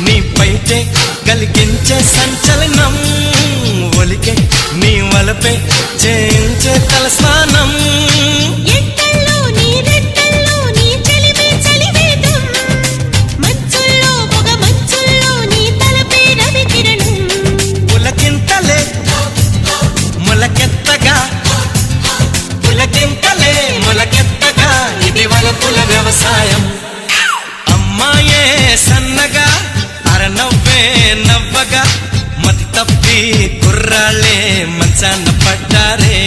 నీ పైకే కలిగించే సంచలనం. ఒలికే నీ వలపే చేయించే తలస్నానం. మొలకెత్తగా. పులకింతలే మొలకెత్తగా. ఇది వలపుల వ్యవసాయం. మతి తప్పి కుర్రాళ్ళే మంచాన పడ్డారే.